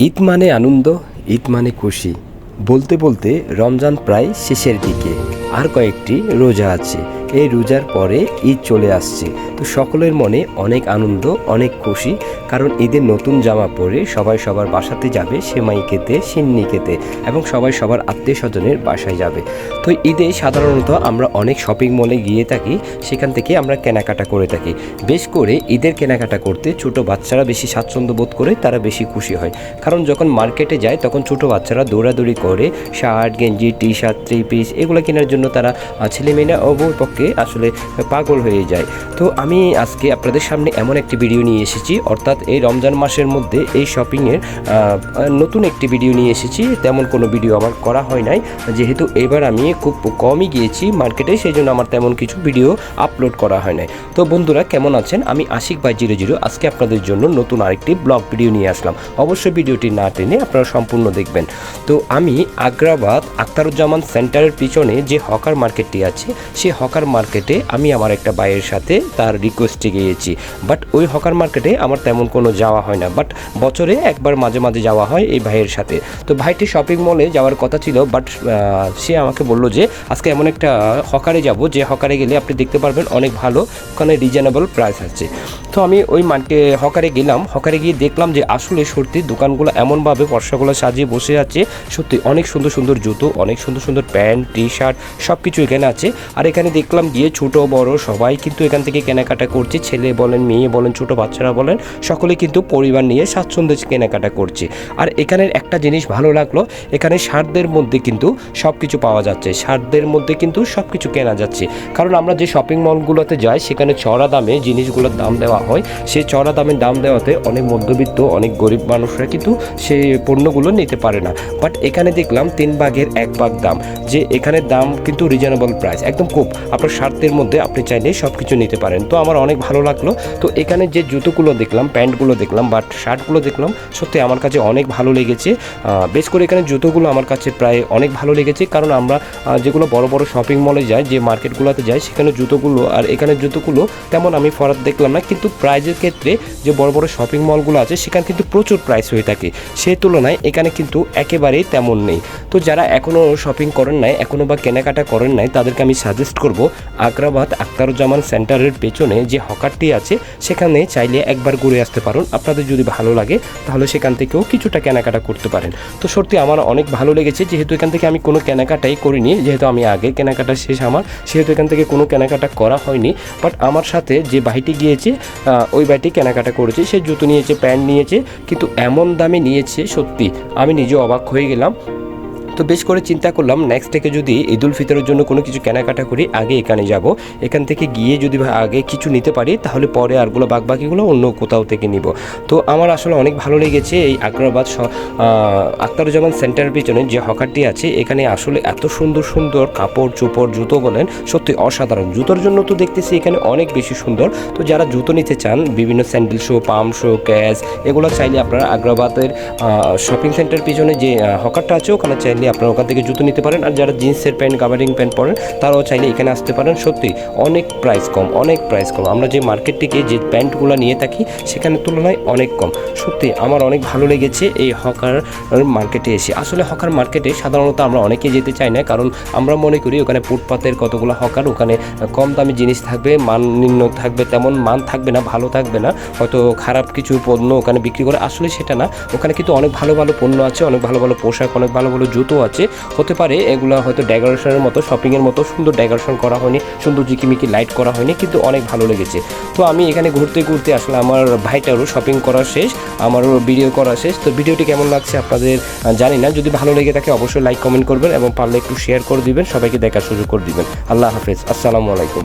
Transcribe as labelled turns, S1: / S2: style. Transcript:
S1: ঈদ মানে আনন্দ, ঈদ মানে খুশি। বলতে বলতে রমজান প্রায় শেষের দিকে। আর কয়েকটি রোজা আছে। এই রোজার পরে ঈদ চলে আসছে। তো সকলের মনে অনেক আনন্দ, অনেক খুশি। কারণ ঈদের নতুন জামা পরে সবাই সবার বাসাতে যাবে সেমাই খেতে সিন্নি খেতে এবং সবাই সবার আত্মীয় স্বজনের বাসায় যাবে। তো ঈদে সাধারণত আমরা অনেক শপিং মলে গিয়ে থাকি, সেখান থেকে আমরা কেনাকাটা করে থাকি। বেশ করে ঈদের কেনাকাটা করতে ছোট বাচ্চারা বেশি স্বাচ্ছন্দ্য বোধ করে, তারা বেশি খুশি হয়। কারণ যখন মার্কেটে যায়, তখন ছোট বাচ্চারা দৌড়াদৌড়ি করে, শার্ট, গেঞ্জি টি শার্ট থ্রি পিস এগুলো কেনার জন্য তারা ছেলেমেয়েরা অবর পক্ষে আসলে পাগল হয়ে যায়। তো আমি আজকে আপনাদের সামনে এমন একটি ভিডিও নিয়ে এসেছি, অর্থাৎ এই রমজান মাসের মধ্যে এই শপিংয়ের নতুন একটি ভিডিও নিয়ে এসেছি। তেমন কোনো ভিডিও আমার করা হয় নাই। যেহেতু এবার আমি খুব কমই গিয়েছি মার্কেটে সেই জন্য আমার তেমন কিছু ভিডিও আপলোড করা হয় নাই। তো বন্ধুরা, কেমন আছেন? আমি আশিক বাই জিরো জিরো। আজকে আপনাদের জন্য নতুন আরেকটি ব্লগ ভিডিও নিয়ে আসলাম। অবশ্যই ভিডিওটি না টেনে আপনারা সম্পূর্ণ দেখবেন। তো আমি আগ্রাবাদ আখতারুজ্জামান সেন্টারের পিছনে যে হকার মার্কেটটি আছে, সেই হকার মার্কেটে আমি আমার একটা ভাইয়ের সাথে তার রিকোয়েস্টে গিয়েছি। বাট ওই হকার মার্কেটে আমার তেমন কোনো যাওয়া হয় না বাট বছরে একবার মাঝে মাঝে যাওয়া হয় এই ভাইয়ের সাথে। তো ভাইটি শপিং মলে যাওয়ার কথা ছিল বাট সে আমাকে বলল যে, আজকে এমন একটা হকারে যাব, যে হকারে গেলে আপনি দেখতে পারবেন অনেক ভালো, ওখানে রিজনেবল প্রাইস আছে। তো আমি ওই মার্কে হকারে গেলাম হকারে গিয়ে দেখলাম যে আসলে সত্যি দোকানগুলো এমনভাবে বর্ষাগুলো সাজিয়ে বসে আছে, সত্যি অনেক সুন্দর সুন্দর জুতো, অনেক সুন্দর সুন্দর প্যান্ট টি শার্ট সব কিছু এখানে আছে। আর এখানে দেখলাম গিয়ে ছোট, বড় সবাই কিন্তু এখান থেকে কেনাকাটা করছে, ছেলে বলেন, মেয়ে বলেন, ছোট বাচ্চারা বলেন সকলে কিন্তু পরিবার নিয়ে স্বাচ্ছন্দ্যে কেনাকাটা করছে। আর এখানের একটা জিনিস ভালো লাগল, এখানে সারদের মধ্যে কিন্তু সব কিছু পাওয়া যাচ্ছে। সারদের মধ্যে কিন্তু সব কিছু কেনা যাচ্ছে। কারণ আমরা যে শপিং মলগুলোতে যাই, সেখানে চড়া দামে জিনিসগুলোর দাম দেওয়া হয়। সেই চড়া দামে দাম দেওয়াতে অনেক মধ্যবিত্ত, অনেক গরিব মানুষরা কিন্তু সেই পণ্যগুলো নিতে পারে না। বাট এখানে দেখলাম তিন ভাগের এক ভাগ দাম। যে এখানে দাম কিন্তু রিজনেবল প্রাইস একদম খুব। আপনার স্বার্থের মধ্যে আপনি চাইলে সব কিছু নিতে পারেন। তো আমার অনেক ভালো লাগল। তো এখানে যে জুতোগুলো দেখলাম প্যান্টগুলো দেখলাম, বাট শার্টগুলো দেখলাম, সত্যি আমার কাছে অনেক ভালো লেগেছে। বেশ করে এখানে জুতোগুলো আমার কাছে প্রায় অনেক ভালো লেগেছে, কারণ আমরা যেগুলো বড় বড় শপিং মলে যাই, যে মার্কেটগুলোতে যাই, সেখানে জুতোগুলো আর এখানে জুতোগুলো তেমন আমি ফরাত দেখলাম না, কিন্তু প্রাইজের ক্ষেত্রে যে বড় বড় শপিং মলগুলো আছে, সেখানে কিন্তু প্রচুর প্রাইস হয়ে থাকে। সেই তুলনায় এখানে কিন্তু একেবারেই তেমন নেই। তো যারা এখনও শপিং করেন নাই এখনও বা কেনাকাটা করেন নাই, তাদেরকে আমি সাজেস্ট করব আগ্রাবাদ আক্তারুজ্জামান সেন্টারের পেছনে যে হকারটি আছে, সেখানে চাইলে একবার ঘুরে আসতে পারেন। আপনাদের যদি ভালো লাগে, তাহলে সেখান থেকেও কিছুটা কেনাকাটা করতে পারেন। তো সত্যি আমার অনেক ভালো লেগেছে, যেহেতু এখান থেকে আমি কোনো কেনাকাটাই করিনি, যেহেতু আমি আগে কেনাকাটা শেষ আমার, সেহেতু এখান থেকে কোনো কেনাকাটা করা হয়নি। বাট আমার সাথে যে ভাইটি গিয়েছে ওই ভাইটি কেনাকাটা করেছে, সে জুতো নিয়েছে, প্যান্ট নিয়েছে, কিন্তু এমন দামে নিয়েছে সত্যি, আমি নিজে অবাক হয়ে গেলাম। তো বেশ করে চিন্তা করলাম নেক্সট থেকে যদি ঈদ উল ফিতরের জন্য কোনো কিছু কেনাকাটা করি, আগে এখানে যাব। এখান থেকে গিয়ে যদি আগে কিছু নিতে পারি, তাহলে পরে আরগুলো বাকি অন্য কোথাও থেকে নিব। তো আমার আসলে অনেক ভালো লেগেছে এই আগ্রাবাদ আখতারুজ্জামান সেন্টারের পিছনে যে হকারটি আছে, এখানে আসলে এত সুন্দর সুন্দর কাপড়, চোপড়, জুতো বলেন, সত্যি অসাধারণ। জুতোর জন্য তো দেখতেছি এখানে অনেক বেশি সুন্দর। তো যারা জুতো নিতে চান, বিভিন্ন স্যান্ডেল শো, পাম শো, ক্যাশ, এগুলো চাইলে আপনারা আগ্রাবাদের শপিং সেন্টার পিছনে যে হকারটা আছে, ওখানে চাইলে আপনারা ওখান থেকে জুতো নিতে পারেন। আর যারা জিন্সের প্যান্ট গাবারিং প্যান্ট পরেন, তারাও চাইলে এখানে আসতে পারেন। সত্যি, অনেক প্রাইস কম, অনেক প্রাইস কম। আমরা যে মার্কেট থেকে যে প্যান্টগুলো নিয়ে থাকি সেখানের তুলনায় অনেক কম। সত্যি, আমার অনেক ভালো লেগেছে এই হকার মার্কেটে এসে। আসলে হকার মার্কেটে সাধারণত আমরা অনেকে যেতে চাই না, কারণ আমরা মনে করি ওখানে ফুটপাতের কতগুলো হকার, ওখানে কম দামি জিনিস থাকবে, মান নিম্ন থাকবে, তেমন মান থাকবে না, ভালো থাকবে না। হয়তো খারাপ কিছু পণ্য ওখানে বিক্রি করে, আসলে সেটা না। ওখানে কিন্তু অনেক ভালো ভালো পণ্য আছে, অনেক ভালো ভালো পোশাক, অনেক ভালো ভালো জুতো আছে। হতে পারে এগুলো হয়তো ডেকোরেশনের মতো শপিংয়ের মতো সুন্দর ডেকোরেশন করা হয়নি, সুন্দর জিকিমিকি লাইট করা হয়নি, কিন্তু অনেক ভালো লেগেছে। তো আমি এখানে ঘুরতে ঘুরতে আসলে আমার ভাইটারও শপিং করা শেষ, আমারও ভিডিও করা শেষ। তো ভিডিওটি কেমন লাগছে আপনাদের জানি না। যদি ভালো লেগে থাকে অবশ্যই লাইক কমেন্ট করবেন এবং পারলে একটু শেয়ার করে দিবেন, সবাইকে দেখার সুযোগ করে দিবেন। আল্লাহ হাফেজ। আসসালামু আলাইকুম।